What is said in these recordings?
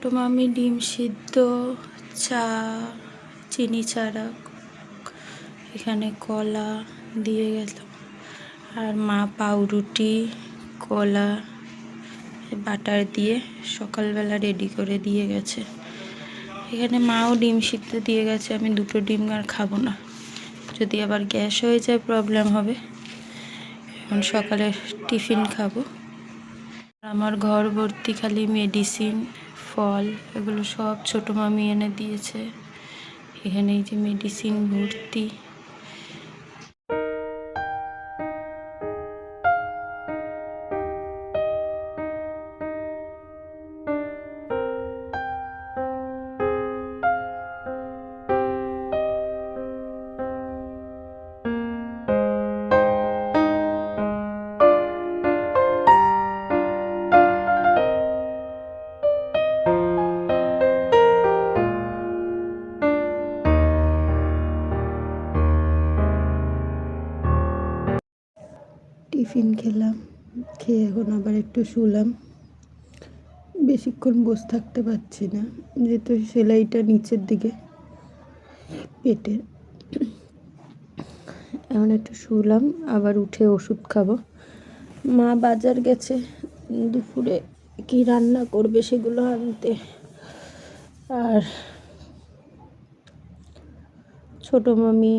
ছোটো মামি ডিম সিদ্ধ, চা, চিনি ছাড়া এখানে কলা দিয়ে গেল। আর মা পাউরুটি, কলা, বাটার দিয়ে সকালবেলা রেডি করে দিয়ে গেছে। এখানে মাও ডিম সিদ্ধ দিয়ে গেছে, আমি দুটো ডিম আর খাব না। যদি আবার গ্যাস হয়ে যায় প্রবলেম হবে। এখন সকালে টিফিন খাব। আমার ঘর ভর্তি খালি মেডিসিন ফল এগুলো সব ছোটো মামি এনে দিয়েছে। এখানে এই যে মেডিসিন ভর্তি। একটু শুলাম। বেশিক্ষণ বসে থাকতে পারছি না। যেহেতু সেলাইটা নিচের দিকে, পেটের। এখন একটু শুলাম, আবার উঠে ওষুধ খাব। মা বাজার গেছে, দুপুরে কি রান্না করবে সেগুলো আনতে। আর ছোটো মামি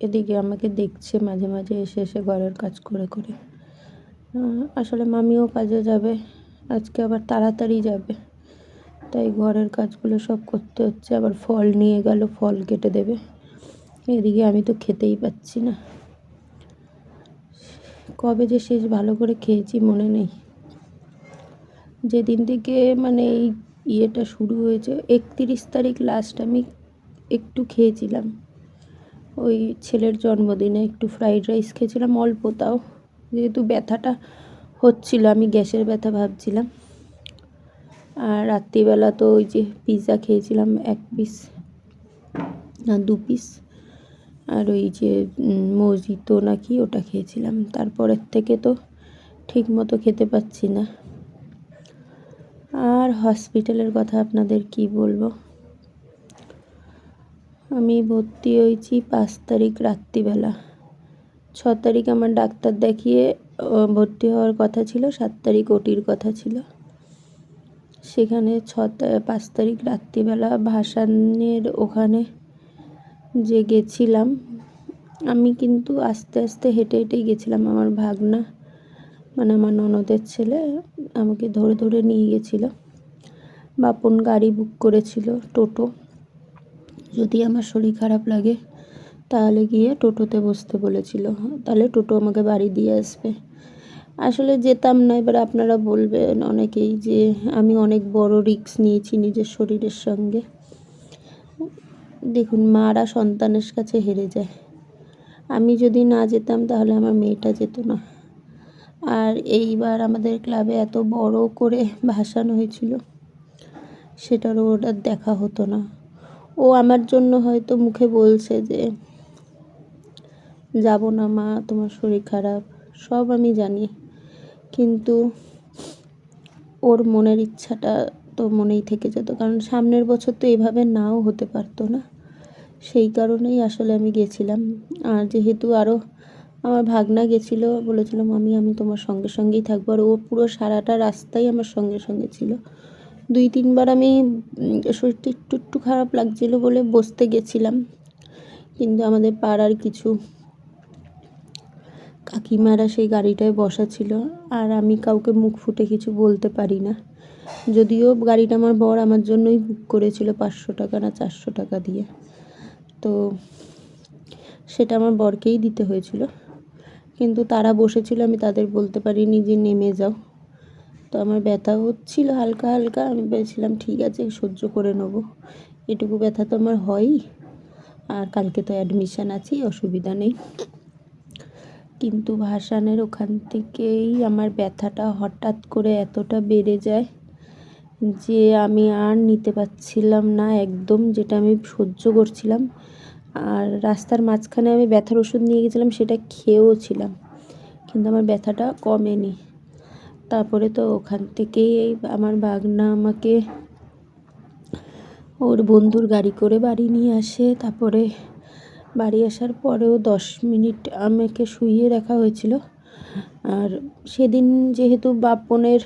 এদিকে আমাকে দেখছে, মাঝে মাঝে এসে এসে ঘরের কাজ করে করে। আসলে মামিও কাজে যাবে। আজকে আবার তাড়াতাড়ি যাবে। তাই ঘরের কাজগুলো সব করতে হচ্ছে। আবার ফল নিয়ে গেল, ফল কেটে দেবে। এদিকে আমি তো খেতেই পাচ্ছি না। কবে যে শেষ ভালো করে খেয়েছি মনে নেই। যেদিন থেকে মানে এই ইয়েটা শুরু হয়েছে, একত্রিশ তারিখ লাস্ট আমি একটু খেয়েছিলাম। ওই ছেলের জন্মদিনে একটু ফ্রাইড রাইস খেয়েছিলাম অল্প তাও। যেহেতু ব্যথাটা হচ্ছিল, আমি গ্যাসের ব্যথা ভাবছিলাম। আর রাত্রিবেলা তো ওই যে পিৎজা খেয়েছিলাম, এক পিস না দু পিস আর ওই যে মজিতো নাকি ওটা খেয়েছিলাম। তারপরের থেকে তো ঠিক মতো খেতে পাচ্ছি না। আর হসপিটালের কথা আপনাদের কি বলব? আমি ভর্তি হয়েছি পাঁচ তারিখ রাত্রিবেলা। ছ তারিখ আমার ডাক্তার দেখিয়ে ভর্তি হওয়ার কথা ছিল, সাত তারিখ ওটির কথা ছিল। সেখানে ছ পাঁচ তারিখ রাত্রিবেলা ভাসানের ওখানে যে গেছিলাম, আমি কিন্তু আস্তে আস্তে হেঁটে হেঁটেই গেছিলাম আমার ভাগনা মানে আমার ননদের ছেলে, আমাকে ধরে ধরে নিয়ে গেছিল। বাপন গাড়ি বুক করেছিল টোটো। যদি আমার শরীর খারাপ লাগে তাহলে গিয়ে টোটোতে বসতে বলেছিল। তাহলে টোটো আমাকে বাড়ি দিয়ে আসবে। আসলে যেতাম না, এবার আপনারা বলবেন অনেকেই যে আমি অনেক বড় রিস্ক নিয়েছি নিজের শরীরের সঙ্গে। দেখুন, মারা সন্তানের কাছে হেরে যায়। আমি যদি না যেতাম, তাহলে আমার মেয়েটা যেত না। আর এইবার আমাদের ক্লাবে এত বড় করে ভাসানো হয়েছিল, সেটারও ওটার দেখা হতো না। ও আমার জন্য হয়তো মুখে বলছে যে যাব না, মা, তোমার শরীর খারাপ, সব আমি জানি। কিন্তু ওর মনের ইচ্ছাটা তো মনেই থেকে যেত, কারণ সামনের বছর তো এভাবে নাও হতে পারতো না। সেই কারণেই আসলে আমি গেছিলাম। আর যেহেতু আরও আমার ভাগনা গেছিল, বলেছিল, মামি, আমি তোমার সঙ্গে সঙ্গেই থাকব। আর ও পুরো সারাটা রাস্তাই আমার সঙ্গে সঙ্গে ছিল। দুই, তিনবার আমি শরীরটা একটু একটু খারাপ লাগছিল বলে বসতে গেছিলাম। কিন্তু আমাদের পাড়ার কিছু কাকিমারা সেই গাড়িটায় বসা ছিল আর আমি কাউকে মুখ ফুটে কিছু বলতে পারি না। যদিও গাড়িটা আমার বর আমার জন্যই বুক করেছিল পাঁচশো টাকা না চারশো টাকা দিয়ে। তো সেটা আমার বরকেই দিতে হয়েছিল। কিন্তু তারা বসেছিল, আমি তাদের বলতে পারিনি যে নেমে যাও। তো আমার ব্যথা হচ্ছিল হালকা হালকা, আমি বলছিলাম, ঠিক আছে, সহ্য করে নেব। এটুকু ব্যথা তো আমার হয়ই। আর কালকে তো অ্যাডমিশান আছেই, অসুবিধা নেই। কিন্তু ভাসানের ওখান থেকেই আমার ব্যথাটা হঠাৎ করে এতটা বেড়ে যায় যে আমি আর নিতে পারছিলাম না একদম, যেটা আমি সহ্য করছিলাম। আর রাস্তার মাঝখানে আমি ব্যথার ওষুধ নিয়ে গেছিলাম, সেটা খেয়েও ছিলাম, কিন্তু আমার ব্যথাটা কমেনি। তারপরে তো ওখান থেকেই আমার বাগনা আমাকে ওর বন্ধুর গাড়ি করে বাড়ি নিয়ে আসে। তারপরে বাড়ি আসার পরেও দশ মিনিট আমাকে শুইয়ে রাখা হয়েছিল। আর সেদিন যেহেতু বাপনের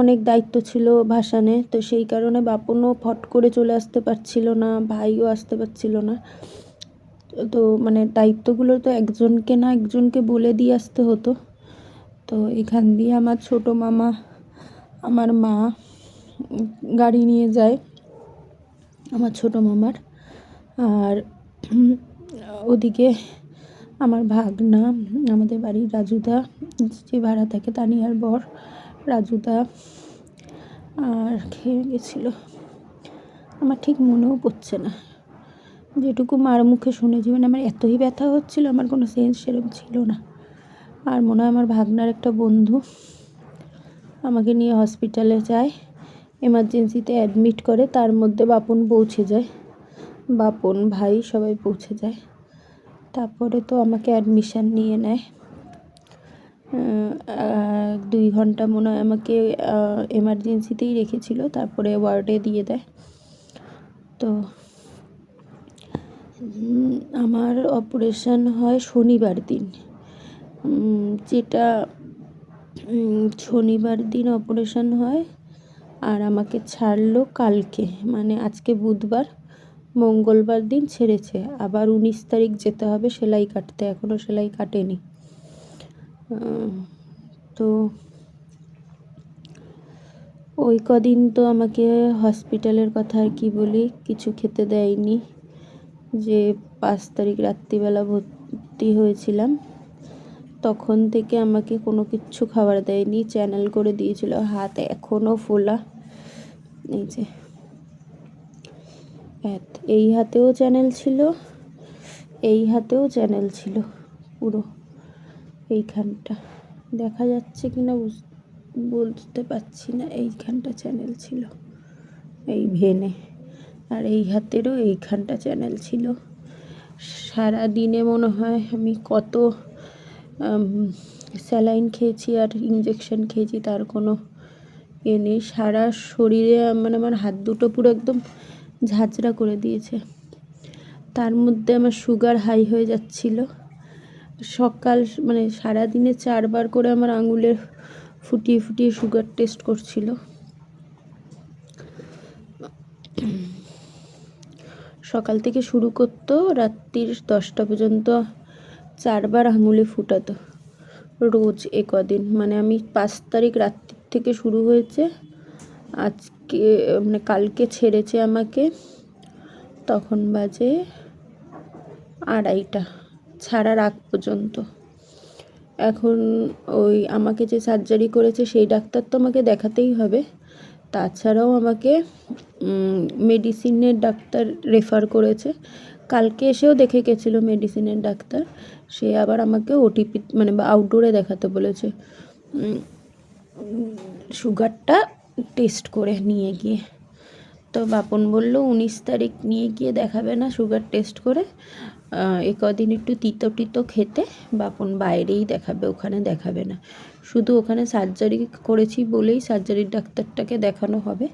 অনেক দায়িত্ব ছিল ভাসানে, তো সেই কারণে বাপনও ফট করে চলে আসতে পারছিল না, ভাইও আসতে পারছিল না। তো মানে দায়িত্বগুলো তো একজনকে না একজনকে বলে দিয়ে আসতে হতো। তো এখান দিয়ে আমার ছোটো মামা, আমার মা গাড়ি নিয়ে যায়, আমার ছোটো মামার। আর ওদিকে আমার ভাগনা, আমাদের বাড়ির রাজুদা, যে ভাড়া থাকে তানিয়ার বর, রাজুদা আর খেয়ে গেছিল। আমার ঠিক মনেও পড়ছে না। যেটুকু মার মুখে শুনেছি মানে আমার এতই ব্যথা হচ্ছিল, আমার কোনো সেন্স সেরকম ছিল না। আর মনে হয় আমার ভাগনার একটা বন্ধু আমাকে নিয়ে হসপিটালে যায় এমার্জেন্সিতে অ্যাডমিট করে, তার মধ্যে বাপন পৌঁছে যায়। বাপন ভাই সবাই পৌঁছে যায়। তারপরে তো আমাকে অ্যাডমিশান নিয়ে নেয়। দুই ঘণ্টা মনে হয় আমাকে এমার্জেন্সিতেই রেখেছিল, তারপরে ওয়ার্ডে দিয়ে দেয়। তো আমার অপারেশান হয় শনিবার দিন। যেটা শনিবার দিন অপারেশান হয়, আর আমাকে ছাড়লো কালকে মানে আজকে বুধবার। মঙ্গলবার দিন ছেড়েছে। আবার উনিশ তারিখ যেতে হবে, সেলাই কাটতে। এখনও সেলাই কাটেনি। তো ওই কদিন তো আমাকে হসপিটালের কথা আর কি বলি, কিছু খেতে দেয়নি। যে পাঁচ তারিখ রাত্রিবেলা ভর্তি হয়েছিলাম, তখন থেকে আমাকে কোনো কিচ্ছু খাবার দেয়নি, চ্যানেল করে দিয়েছিল, হাত এখনও ফোলা। এই যে এত- এই হাতেও চ্যানেল ছিল, এই হাতেও চ্যানেল ছিল, পুরো এইখানটা। দেখা যাচ্ছে কি না বলতে পারছি না, এইখানটা চ্যানেল ছিল, এই ভেনে। আর এই হাতেরও এইখানটা চ্যানেল ছিল। সারা দিনে মনে হয় আমি কত স্যালাইন খেয়েছি আর ইঞ্জেকশন খেয়েছি, তার কোনো এ নেই। সারা শরীরে মানে আমার হাত দুটো পুরো একদম ঝাঁঝরা করে দিয়েছে। তার মধ্যে আমার সুগার হাই হয়ে যাচ্ছিল। সকাল মানে সারা দিনে চারবার করে আমার আঙুলের ফুটিয়ে ফুটিয়ে সুগার টেস্ট করছিল। সকাল থেকে শুরু করতো, রাত্রির দশটা পর্যন্ত চারবার আঙুলে ফুটাতো। রোজ এ কদিন। মানে আমি পাঁচ তারিখ রাত্রির থেকে শুরু হয়েছে। আজকে মানে কালকে ছেড়েছে আমাকে। তখন বাজে আড়াইটা, ছাড়ার আগ পর্যন্ত। এখন ওই আমাকে যে সার্জারি করেছে, সেই ডাক্তার তো আমাকে দেখাতেই হবে। তাছাড়াও আমাকে মেডিসিনের ডাক্তার রেফার করেছে। কালকে এসেও দেখে গেছিল মেডিসিনের ডাক্তার। সে আবার আমাকে ওটিপি মানে আউটডোরে দেখাতে বলেছে। সুগারটা টেস্ট করে নিয়ে গিয়ে। তো বাপন বলল, উনিশ তারিখ নিয়ে গিয়ে দেখাবে না সুগার টেস্ট করে। এ কদিন একটু তিতো টিতো খেতে। বাপন বাইরেই দেখাবে, ওখানে দেখাবে না। শুধু ওখানে সার্জারি করেছি বলেই সার্জারির ডাক্তারটাকে দেখানো হবে।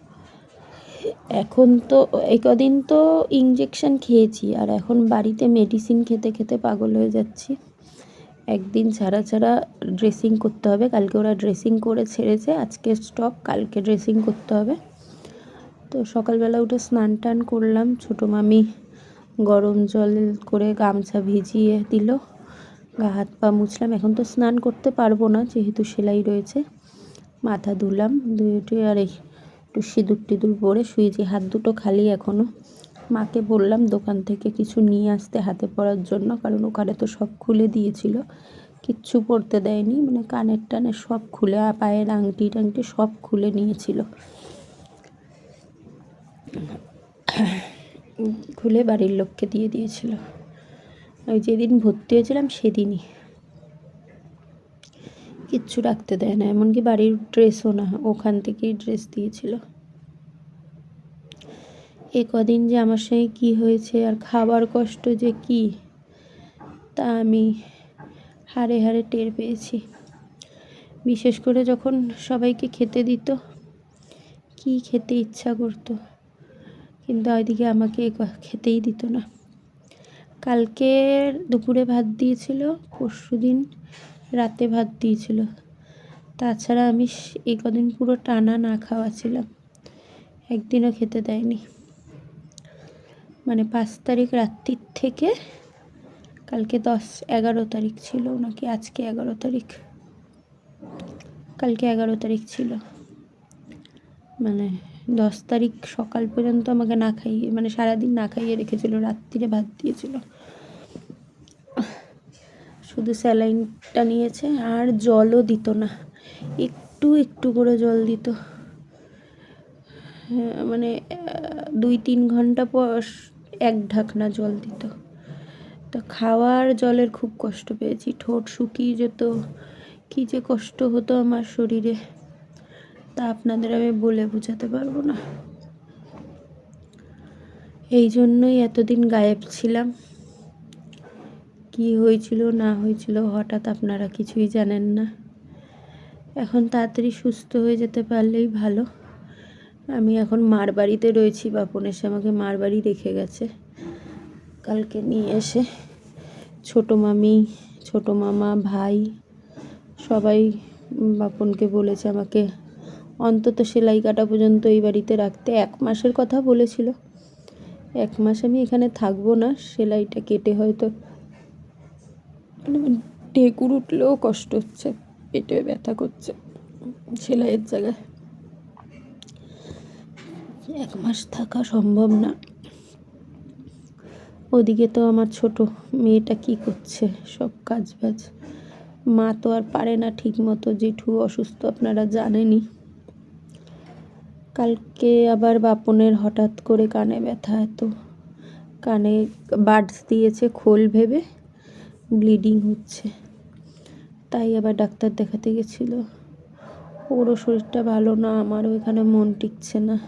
এখন তো এই কদিন তো ইঞ্জেকশন খেয়েছি, আর এখন বাড়িতে মেডিসিন খেতে খেতে পাগল হয়ে যাচ্ছি। একদিন ছাড়া ছাড়া ড্রেসিং করতে হবে। কালকে ওরা ড্রেসিং করে ছেড়েছে, আজকে স্টপ কালকে ড্রেসিং করতে হবে। তো সকালবেলা উঠে স্নান টান করলাম, ছোটো মামি গরম জল করে গামছা ভিজিয়ে দিল, গা হাত পা মুছলাম। এখন তো স্নান করতে পারব না, যেহেতু সেলাই রয়েছে। মাথা ধুলাম, ধুয়ে আর একটু সিঁদুর টিঁদুর পরে শুয়েছি। হাত দুটো খালি এখনও মাকে বললাম, দোকান থেকে কিছু নিয়ে আসতে হাতে পরার জন্য, কারণ ওখানে তো সব খুলে দিয়েছিল। কিচ্ছু পরতে দেয়নি মানে কানের টানের সব খুলে পায়ের আংটি টাংটি সব খুলে নিয়েছিল। খুলে বাড়ির লোককে দিয়ে দিয়েছিল। ওই যেদিন ভর্তি হয়েছিলাম, সেদিনই। কিচ্ছু রাখতে দেয় না, এমনকি বাড়ির ড্রেসও না, ওখান থেকেই ড্রেস দিয়েছিল। এ কদিন যে আমার সঙ্গে কী হয়েছে আর খাবার কষ্ট যে কি, তা আমি হাড়ে হাড়ে টের পেয়েছি। বিশেষ করে যখন সবাইকে খেতে দিত, কি খেতে ইচ্ছা করতো, কিন্তু ওইদিকে আমাকে খেতেই দিত না। কালকে দুপুরে ভাত দিয়েছিল, পরশু দিন রাতে ভাত দিয়েছিল। তাছাড়া আমি এই কদিন পুরো টানা না খাওয়া ছিলাম। একদিনও খেতে দেয়নি। মানে পাঁচ তারিখ রাত্রির থেকে কালকে দশ, এগারো তারিখ ছিল নাকি আজকে এগারো তারিখ? কালকে এগারো তারিখ ছিল। মানে দশ তারিখ সকাল পর্যন্ত আমাকে না খাইয়ে মানে সারাদিন না খাইয়ে রেখেছিল, রাত্রিরে ভাত দিয়েছিল। শুধু স্যালাইনটা নিয়েছে আর জলও দিত না। একটু একটু করে জল দিত। মানে দুই তিন ঘণ্টা পর এক ঢাকনা জল দিত। তো খাওয়ার জলের খুব কষ্ট পেয়েছি। ঠোঁট শুকিয়ে যেত। কী যে কষ্ট হতো আমার শরীরে। তা আপনাদের আমি বলে বোঝাতে পারব না। এই জন্যই এতদিন গায়েব ছিলাম। কি হয়েছিল, না হয়েছিল হঠাৎ আপনারা কিছুই জানেন না। এখন তাড়াতাড়ি সুস্থ হয়ে যেতে পারলেই ভালো। আমি এখন মার বাড়িতে রয়েছি, বাপন এসে আমাকে মার বাড়ি রেখে গেছে। কালকে নিয়ে এসে ছোটো মামি, ছোটো মামা, ভাই সবাই বাপনকে বলেছে আমাকে অন্তত সেলাই কাটা পর্যন্ত এই বাড়িতে রাখতে। এক মাসের কথা বলেছিল। এক মাস আমি এখানে থাকব না, সেলাইটা কেটে হয়তো ঢেকুর উঠলেও কষ্ট হচ্ছে, পেটে ব্যথা করছে সেলাইয়ের জায়গায়। এক মাস থাকা সম্ভব না। ওদিকে তো আমার ছোট মেয়েটা কি করছে? সব কাজ বাজ মা তো আর পারে না ঠিক মতো জেঠু অসুস্থ, আপনারা জানেনই। কালকে আবার বাপনের হঠাৎ করে কানে ব্যথা এত। কানে বার্ডস দিয়েছে খোল ভেবে। ব্লিডিং হচ্ছে। তাই আবার ডাক্তার দেখাতে গেছিল। ওরও শরীরটা ভালো না, আমারও এখানে মন টিকছে না।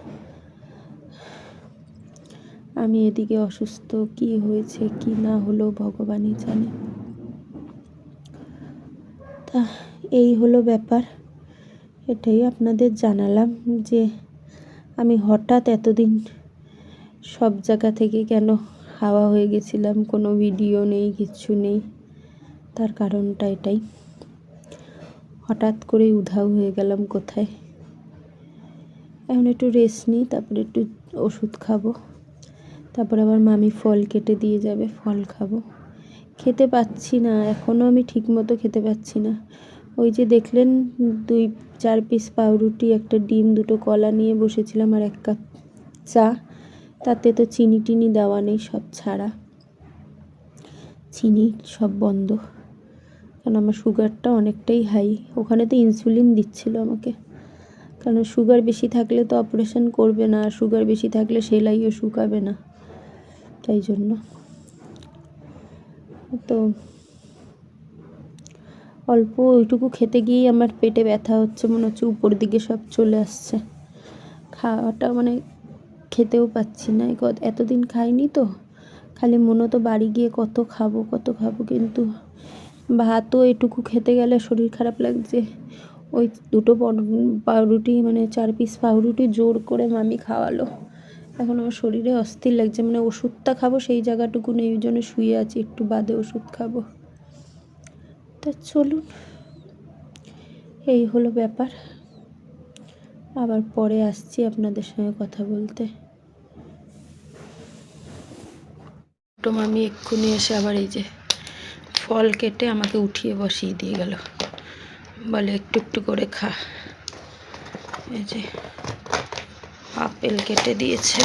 আমি এদিকে অসুস্থ, কি হয়েছে, কি না হলো ভগবানই জানে। তা, এই হলো ব্যাপার। এটাই আপনাদের জানালাম যে আমি হঠাৎ এতদিন সব জায়গা থেকে কেন হাওয়া হয়ে গেছিলাম, কোনো ভিডিও নেই কিচ্ছু নেই। তার কারণটা এটাই। হঠাৎ করে উধাও হয়ে গেলাম কোথায়? এখন একটু রেস্ট নিই, তারপরে একটু ওষুধ খাব। তারপর আবার মামি ফল কেটে দিয়ে যাবে, ফল খাব। খেতে পাচ্ছি না এখনও আমি ঠিক মতো খেতে পাচ্ছি না। ওই যে দেখলেন, দুই, চার পিস পাউরুটি, একটা ডিম, দুটো কলা নিয়ে বসেছিলাম আর এক কাপ চা। তাতে তো চিনি টিনি দেওয়া নেই সব ছাড়া। চিনি সব বন্ধ। কারণ আমার সুগারটা অনেকটাই হাই। ওখানে তো ইনসুলিন দিচ্ছিল আমাকে। কারণ সুগার বেশি থাকলে তো অপারেশন করবে না সুগার বেশি থাকলে সেলাইও শুকাবে না। তাই জন্য। তো অল্প ওইটুকু খেতে গিয়েই আমার পেটে ব্যথা হচ্ছে, মনে হচ্ছে উপর দিকে সব চলে আসছে। খাওয়াটা মানে খেতেও পাচ্ছি না। এতদিন খাইনি তো, খালি মনে তো বাড়ি গিয়ে কত খাব কত খাব, কিন্তু ভাতও এটুকু খেতে গেলে শরীর খারাপ লাগছে। ওই দুটো পাউরুটি মানে চার পিস পাউরুটি জোর করে মামি খাওয়ালো। এখন আমার শরীরে অস্থির লাগছে মানে ওষুধটা খাব সেই জায়গাটুকু নেই, ওই জন্য শুয়ে আছি, একটু বাদে ওষুধ খাব। তা চলুন, এই হলো ব্যাপার। আবার পরে আসছি আপনাদের সঙ্গে কথা বলতে। ছোটো মামি এক্ষুনি এসে আবার এই যে ফল কেটে আমাকে উঠিয়ে বসিয়ে দিয়ে গেল। বলে একটু একটু করে খা। এই যে আপেল কেটে দিয়েছে।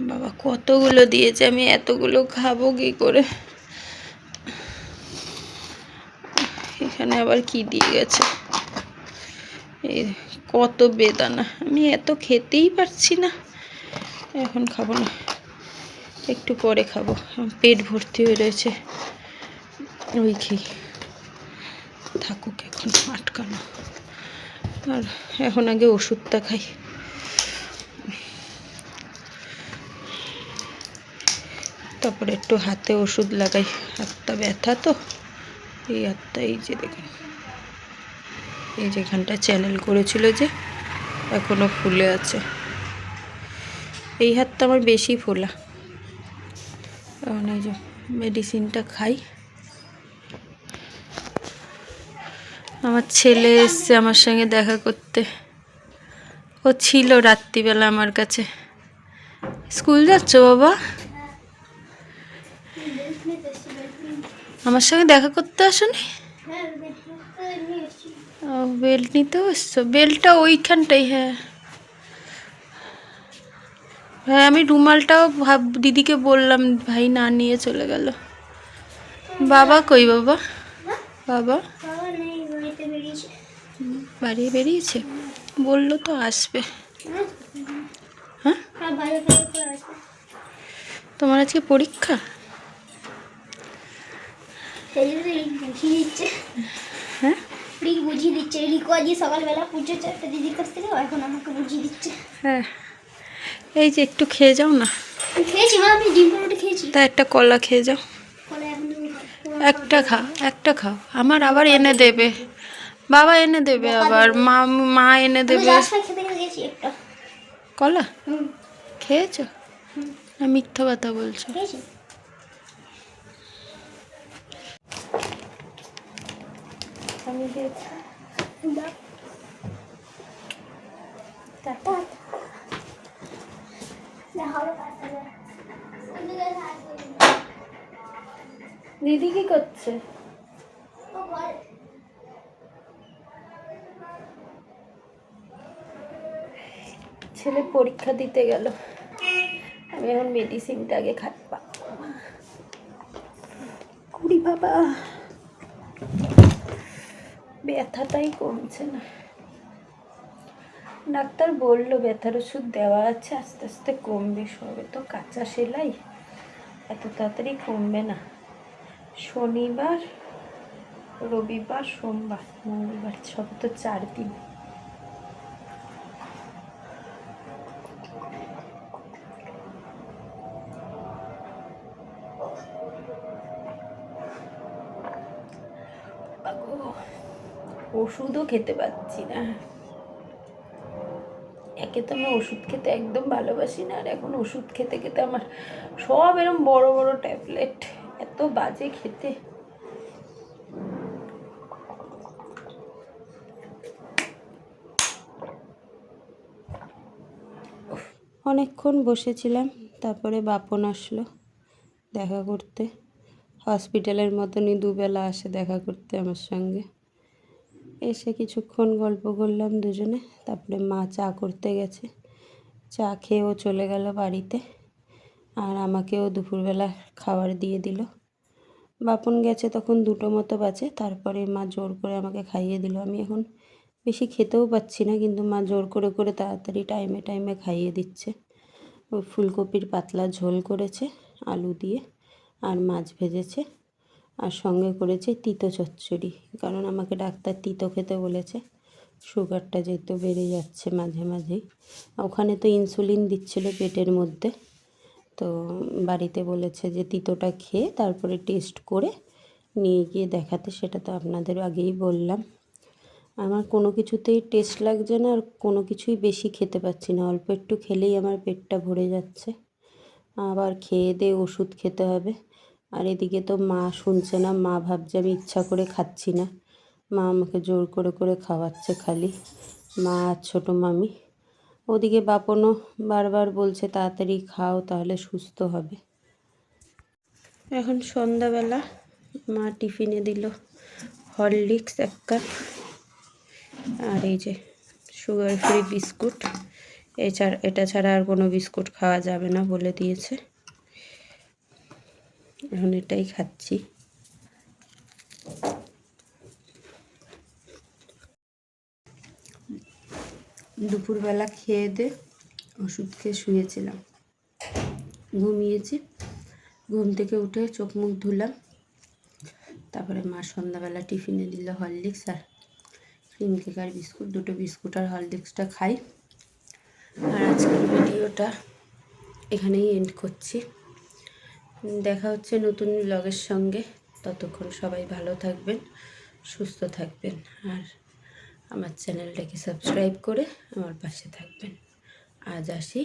বাবা, কতগুলো দিয়েছে? আমি এতগুলো খাব কি করে? এখানে আবার কি দিয়ে গেছে? এই কত বেদানা। আমি এত খেতেই পারছি না। এখন খাব না। একটু পরে খাব। পেট ভর্তি হয়ে রয়েছে। ওই খেয়ে থাকুক এখন, আটকানো। আর এখন আগে ওষুধটা খাই। তারপরে একটু হাতে ওষুধ লাগাই। হাতটা ব্যথা তো, এই হাতটা, এই যে দেখুন। এই যেখানটা চ্যানেল করেছিল যে, এখনও ফুলে আছে। এই হাতটা আমার বেশি ফোলা। এখন এই যে মেডিসিনটা খাই। আমার ছেলে এসছে আমার সঙ্গে দেখা করতে। ও ছিল রাত্রিবেলা আমার কাছে। স্কুল যাচ্ছ বাবা? আমার সঙ্গে দেখা করতে আসনি? ও বেল্ট নিতেও এসছো? বেল্টটা ওইখানটাই হ্যাঁ। হ্যাঁ আমি রুমালটাও ভাব, দিদিকে বললাম, ভাই না নিয়ে চলে গেল। বাবা কই বাবা? বাবা? বাড়ি বেরিয়েছে? বলল তো আসবে। হ্যাঁ? আসবে। তোমার আজকে পরীক্ষা? বুঝিয়ে দিচ্ছে। হ্যাঁ? রিক বুঝিয়ে দিচ্ছে। রিকো আজকে সকালবেলা পুজোচ্ছে একটা দিদির কাছ থেকে এখন আমাকে বুঝিয়ে দিচ্ছে। হ্যাঁ। এই যে একটু খেয়ে যাও না। আমি খেয়েছি মা আমি ডিম পরোটা খেয়েছি। তা একটা কলা খেয়ে যাও। একটা খাও একটা খাও। আমার আবার এনে দেবে। বাবা এনে দেবে আবার মা মা এনে দেবে। কলা? হুম। খেয়েছো? না মিথ্যা কথা বলছো। দিদি কি করছে? ছেলে পরীক্ষা দিতে গেল। আমি এখন মেডিসিনটা আগে খাই কুড়ি বাবা। ব্যথাটাই কমছে না। ডাক্তার বলল, ব্যথার ওষুধ দেওয়া আছে, আস্তে আস্তে কমবে সবে তো, কাঁচা সেলাই। এত তাড়াতাড়ি কমবে না। শনিবার, রবিবার, সোমবার, মঙ্গলবার, সব তো চার দিন। ওষুধও খেতে পাচ্ছি না। একে তো আমি ওষুধ খেতে একদম ভালোবাসি না, আর এখন ওষুধ খেতে খেতে আমার সব এরকম বড় বড় ট্যাবলেট, এত বাজে খেতে। অনেকক্ষণ বসেছিলাম, তারপরে বাপন আসলো দেখা করতে। হসপিটালের মতনই দুবেলা আসে দেখা করতে আমার সঙ্গে। এসে কিছুক্ষণ গল্প করলাম দুজনে। তারপরে মা চা করতে গেছে। চা খেয়েও চলে গেল বাড়িতে আর আমাকেও দুপুরবেলা খাবার দিয়ে দিল। বাপন গেছে তখন দুটো মতো বাজে। তারপরে মা জোর করে আমাকে খাইয়ে দিল। আমি এখন বেশি খেতেও পাচ্ছি না, কিন্তু মা জোর করে করে তাড়াতাড়ি টাইমে টাইমে খাইয়ে দিচ্ছে। ওই ফুলকপির পাতলা ঝোল করেছে, আলু দিয়ে আর মাছ ভেজেছে। আর সঙ্গে করেছে তিতো চচ্চড়ি। কারণ আমাকে ডাক্তার তিতো খেতে বলেছে। সুগারটা যেহেতু বেড়ে যাচ্ছে মাঝে মাঝেই। ওখানে তো ইনসুলিন দিচ্ছিল পেটের মধ্যে। তো বাড়িতে বলেছে যে তিতোটা খেয়ে তারপরে টেস্ট করে নিয়ে গিয়ে দেখাতে, সেটা তো আপনাদের আগেই বললাম। আমার কোনো কিছুতেই টেস্ট লাগছে না আর কোনো কিছুই বেশি খেতে পাচ্ছি না। অল্প একটু খেলেই আমার পেটটা ভরে যাচ্ছে। আবার খেয়ে দিয়ে ওষুধ খেতে হবে। আর এদিকে তো মা শুনছে না, মা ভাবছে আমি ইচ্ছা করে খাচ্ছি না। মা আমাকে জোর করে করে খাওয়াচ্ছে খালি, মা আর ছোটো মামি। ওদিকে বাপনও বারবার বলছে, তাড়াতাড়ি খাও, তাহলে সুস্থ হবে। এখন সন্ধ্যাবেলা, মা টিফিনে দিল হরলিক্স এক কাপ আর এই যে সুগার ফ্রি বিস্কুট। এছাড়া, এটা ছাড়া আর কোনো বিস্কুট খাওয়া যাবে না বলে দিয়েছে। এখন এটাই খাচ্ছি। দুপুরবেলা খেয়ে দে, ওষুধ খেয়ে শুয়েছিলাম। ঘুমিয়েছি, ঘুম থেকে উঠে চোখ মুখ ধুলাম। তারপরে মা সন্ধ্যাবেলা টিফিনে দিল হরলিক্স আর ক্রিম কেক আর বিস্কুট, দুটো বিস্কুট আর হরলিক্সটা খাই। আর আজকের ভিডিওটা এখানেই এন্ড করছি। দেখা হচ্ছে নতুন ব্লগের সঙ্গে। ততক্ষণ সবাই ভালো থাকবেন, সুস্থ থাকবেন, আর আমার চ্যানেলটাকে সাবস্ক্রাইব করে আমার পাশে থাকবেন। আজ আসি।